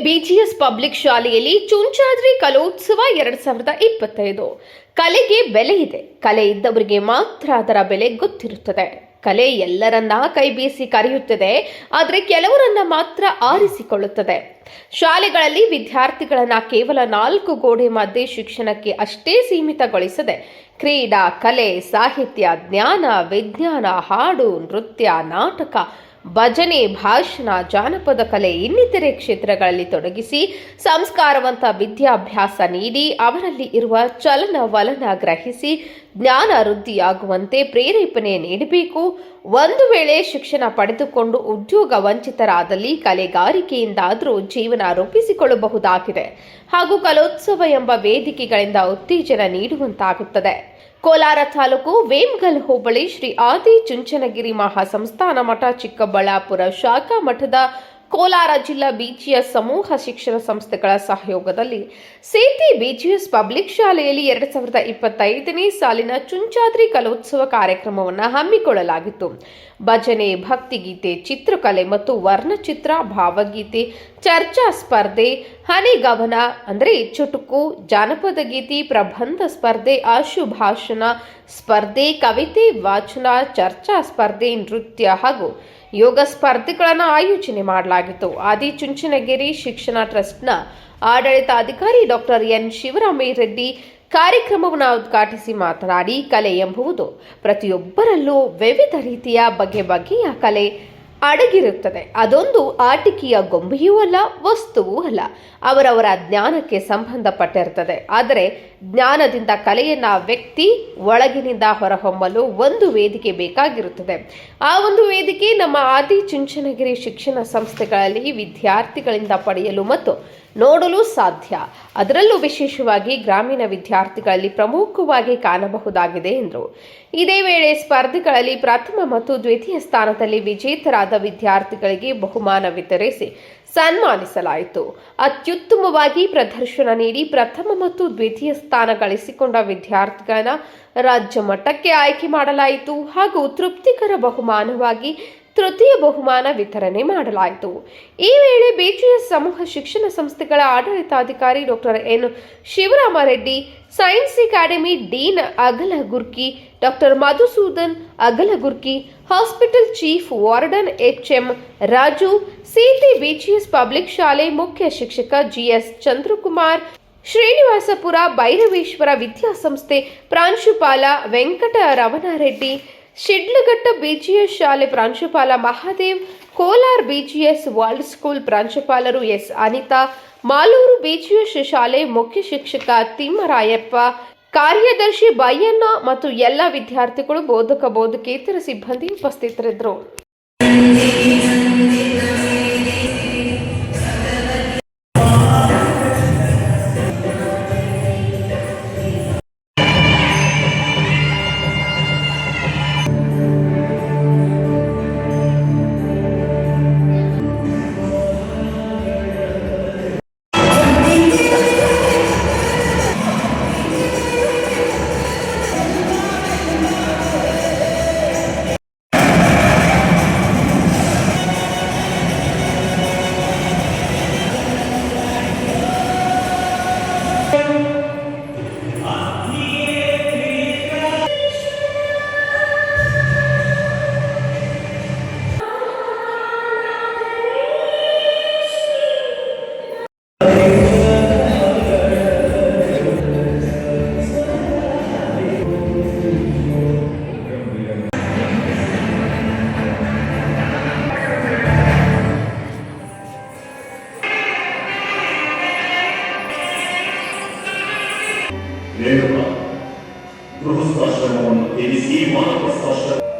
BGS public ಶಾಲೆಯಲ್ಲಿ ಚುಂಚಾದ್ರಿ ಕಲೋತ್ಸವ ಎರಡ್ ಸಾವಿರದ ಇಪ್ಪತ್ತೈದು. ಕಲೆಗೆ ಬೆಲೆ ಇದೆ. ಕಲೆ ಇದ್ದವರಿಗೆ ಮಾತ್ರ ಅದರ ಬೆಲೆ ಗೊತ್ತಿರುತ್ತದೆ. ಕಲೆ ಎಲ್ಲರನ್ನ ಕೈ ಬೀಸಿ ಕರೆಯುತ್ತದೆ. ಆದರೆ ಕೆಲವರನ್ನ ಮಾತ್ರ ಆರಿಸಿಕೊಳ್ಳುತ್ತದೆ. ಶಾಲೆಗಳಲ್ಲಿ ವಿದ್ಯಾರ್ಥಿಗಳನ್ನ ಕೇವಲ ನಾಲ್ಕು ಗೋಡೆ ಮಧ್ಯೆ ಶಿಕ್ಷಣಕ್ಕೆ ಅಷ್ಟೇ ಸೀಮಿತಗೊಳಿಸದೆ ಕ್ರೀಡಾ, ಕಲೆ, ಸಾಹಿತ್ಯ, ಜ್ಞಾನ, ವಿಜ್ಞಾನ, ಹಾಡು, ನೃತ್ಯ, ನಾಟಕ ಭಜನೆ, ಭಾಷಣ, ಜಾನಪದ ಕಲೆ ಇನ್ನಿತರೆ ಕ್ಷೇತ್ರಗಳಲ್ಲಿ ತೊಡಗಿಸಿ ಸಂಸ್ಕಾರವಂತ ವಿದ್ಯಾಭ್ಯಾಸ ನೀಡಿ ಅವರಲ್ಲಿ ಇರುವ ಚಲನವಲನ ಗ್ರಹಿಸಿ ಜ್ಞಾನ ವೃದ್ಧಿಯಾಗುವಂತೆ ಪ್ರೇರೇಪಣೆ ನೀಡಬೇಕು. ಒಂದು ವೇಳೆ ಶಿಕ್ಷಣ ಪಡೆದುಕೊಂಡು ಉದ್ಯೋಗ ವಂಚಿತರಾದಲ್ಲಿ ಕಲೆಗಾರಿಕೆಯಿಂದಾದರೂ ಜೀವನ ರೂಪಿಸಿಕೊಳ್ಳಬಹುದಾಗಿದೆ ಹಾಗೂ ಕಲೋತ್ಸವ ಎಂಬ ವೇದಿಕೆಗಳಿಂದ ಉತ್ತೇಜನ ನೀಡುವಂತಾಗುತ್ತದೆ. ಕೋಲಾರ ತಾಲೂಕು ವೇಮ್ಗಲ್ ಹೋಬಳಿ ಶ್ರೀ ಆದಿ ಚುಂಚನಗಿರಿ ಮಹಾಸಂಸ್ಥಾನ ಮಠ ಚಿಕ್ಕಬಳ್ಳಾಪುರ ಶಾಖಾ ಮಠದ ಕೋಲಾರ ಜಿಲ್ಲಾ ಬಿಜಿಎಸ್ ಸಮೂಹ ಶಿಕ್ಷಣ ಸಂಸ್ಥೆಗಳ ಸಹಯೋಗದಲ್ಲಿ ಸೇತಿ ಬಿಜಿಎಸ್ ಪಬ್ಲಿಕ್ ಶಾಲೆಯಲ್ಲಿ ಎರಡು ಸಾವಿರದ ಇಪ್ಪತ್ತೈದನೇ ಸಾಲಿನ ಚುಂಚಾದ್ರಿ ಕಲೋತ್ಸವ ಕಾರ್ಯಕ್ರಮವನ್ನು ಹಮ್ಮಿಕೊಳ್ಳಲಾಗಿತ್ತು. ಭಜನೆ, ಭಕ್ತಿಗೀತೆ, ಚಿತ್ರಕಲೆ ಮತ್ತು ವರ್ಣಚಿತ್ರ, ಭಾವಗೀತೆ, ಚರ್ಚಾ ಸ್ಪರ್ಧೆ, ಹನಿಗವನ, ಅಂದರೆ ಚುಟುಕು, ಜಾನಪದ ಗೀತೆ, ಪ್ರಬಂಧ ಸ್ಪರ್ಧೆ ಆಶುಭಾಷಣ ಸ್ಪರ್ಧೆ, ಕವಿತೆ ವಾಚನ, ಚರ್ಚಾ ಸ್ಪರ್ಧೆ, ನೃತ್ಯ ಹಾಗೂ ಯೋಗ ಸ್ಪರ್ಧೆಗಳನ್ನು ಆಯೋಜನೆ ಮಾಡಲಾಗಿತ್ತು. ಆದಿಚುಂಚನಗಿರಿ ಶಿಕ್ಷಣ ಟ್ರಸ್ಟ್ನ ಆಡಳಿತಾಧಿಕಾರಿ ಡಾಕ್ಟರ್ ಎನ್ ಶಿವರಾಮಿ ರೆಡ್ಡಿ ಕಾರ್ಯಕ್ರಮವನ್ನು ಉದ್ಘಾಟಿಸಿ ಮಾತನಾಡಿ, ಕಲೆ ಎಂಬುವುದು ಪ್ರತಿಯೊಬ್ಬರಲ್ಲೂ ವಿವಿಧ ರೀತಿಯ ಬಗೆ ಬಗೆಯ ಕಲೆ. ಅಡಗಿರುತ್ತದೆ. ಅದೊಂದು ಆಟಿಕೆಯ ಗೊಂಬೆಯೂ ಅಲ್ಲ, ವಸ್ತುವೂ ಅಲ್ಲ. ಅವರವರ ಜ್ಞಾನಕ್ಕೆ ಸಂಬಂಧಪಟ್ಟಿರುತ್ತದೆ. ಆದರೆ ಜ್ಞಾನದಿಂದ ಕಲೆಯನ್ನ ವ್ಯಕ್ತಿ ಒಳಗಿನಿಂದ ಹೊರಹೊಮ್ಮಲು ಒಂದು ವೇದಿಕೆ ಬೇಕಾಗಿರುತ್ತದೆ. ಆ ಒಂದು ವೇದಿಕೆ ನಮ್ಮ ಆದಿ ಚುಂಚನಗಿರಿ ಶಿಕ್ಷಣ ಸಂಸ್ಥೆಗಳಲ್ಲಿ ವಿದ್ಯಾರ್ಥಿಗಳಿಂದ ಪಡೆಯಲು ಮತ್ತು ನೋಡಲು ಸಾಧ್ಯ. ಅದರಲ್ಲೂ ವಿಶೇಷವಾಗಿ ಗ್ರಾಮೀಣ ವಿದ್ಯಾರ್ಥಿಗಳಲ್ಲಿ ಪ್ರಮುಖವಾಗಿ ಕಾಣಬಹುದಾಗಿದೆ ಎಂದರು. ಇದೇ ವೇಳೆ ಸ್ಪರ್ಧೆಗಳಲ್ಲಿ ಪ್ರಥಮ ಮತ್ತು ದ್ವಿತೀಯ ಸ್ಥಾನದಲ್ಲಿ ವಿಜೇತರಾದ ವಿದ್ಯಾರ್ಥಿಗಳಿಗೆ ಬಹುಮಾನ ವಿತರಿಸಿ ಸನ್ಮಾನಿಸಲಾಯಿತು. ಅತ್ಯುತ್ತಮವಾಗಿ ಪ್ರದರ್ಶನ ನೀಡಿ ಪ್ರಥಮ ಮತ್ತು ದ್ವಿತೀಯ ಸ್ಥಾನ ಗಳಿಸಿಕೊಂಡ ವಿದ್ಯಾರ್ಥಿಗಳನ್ನ ರಾಜ್ಯ ಮಟ್ಟಕ್ಕೆ ಆಯ್ಕೆ ಮಾಡಲಾಯಿತು ಹಾಗೂ ತೃಪ್ತಿಕರ ಬಹುಮಾನವಾಗಿ ತೃತೀಯ ಬಹುಮಾನ ವಿತರಣೆ ಮಾಡಲಾಯಿತು. ಈ ವೇಳೆ ಬಿಜಿಎಸ್ ಸಮೂಹ ಶಿಕ್ಷಣ ಸಂಸ್ಥೆಗಳ ಆಡಳಿತಾಧಿಕಾರಿ doctor N Shivaramareddy, science academy dean Agalagurki, doctor Madhusudan Agalagurki, hospital chief warden H M Raju, city BGS public ಶಾಲೆ ಮುಖ್ಯ ಶಿಕ್ಷಕ ಜಿಎಸ್ ಚಂದ್ರಕುಮಾರ್, ಶ್ರೀನಿವಾಸಪುರ ಭೈರವೇಶ್ವರ ವಿದ್ಯಾಸಂಸ್ಥೆ ಪ್ರಾಂಶುಪಾಲ ವೆಂಕಟ ರಮಣಾರೆಡ್ಡಿ ಶಿಡ್ಲಘಟ್ಟ ಬಿಜಿಎಸ್ ಶಾಲೆ ಪ್ರಾಂಶುಪಾಲ Mahadev, Kolar BGS world school ಪ್ರಾಂಶುಪಾಲರು ಎಸ್ ಅನಿತಾ, ಮಾಲೂರು ಬಿಜಿಎಸ್ ಶಾಲೆ ಮುಖ್ಯ ಶಿಕ್ಷಕ ತಿಮ್ಮರಾಯಪ್ಪ, ಕಾರ್ಯದರ್ಶಿ ಬಯ್ಯಣ್ಣ ಮತ್ತು ಎಲ್ಲ ವಿದ್ಯಾರ್ಥಿಗಳು ಬೋಧಕ ಬೋಧಕೇತರ ಸಿಬ್ಬಂದಿ ಉಪಸ್ಥಿತರಿದ್ದರು. Devam. Ruhus başlamanın, Deniz İvan Ruhus başlamanın,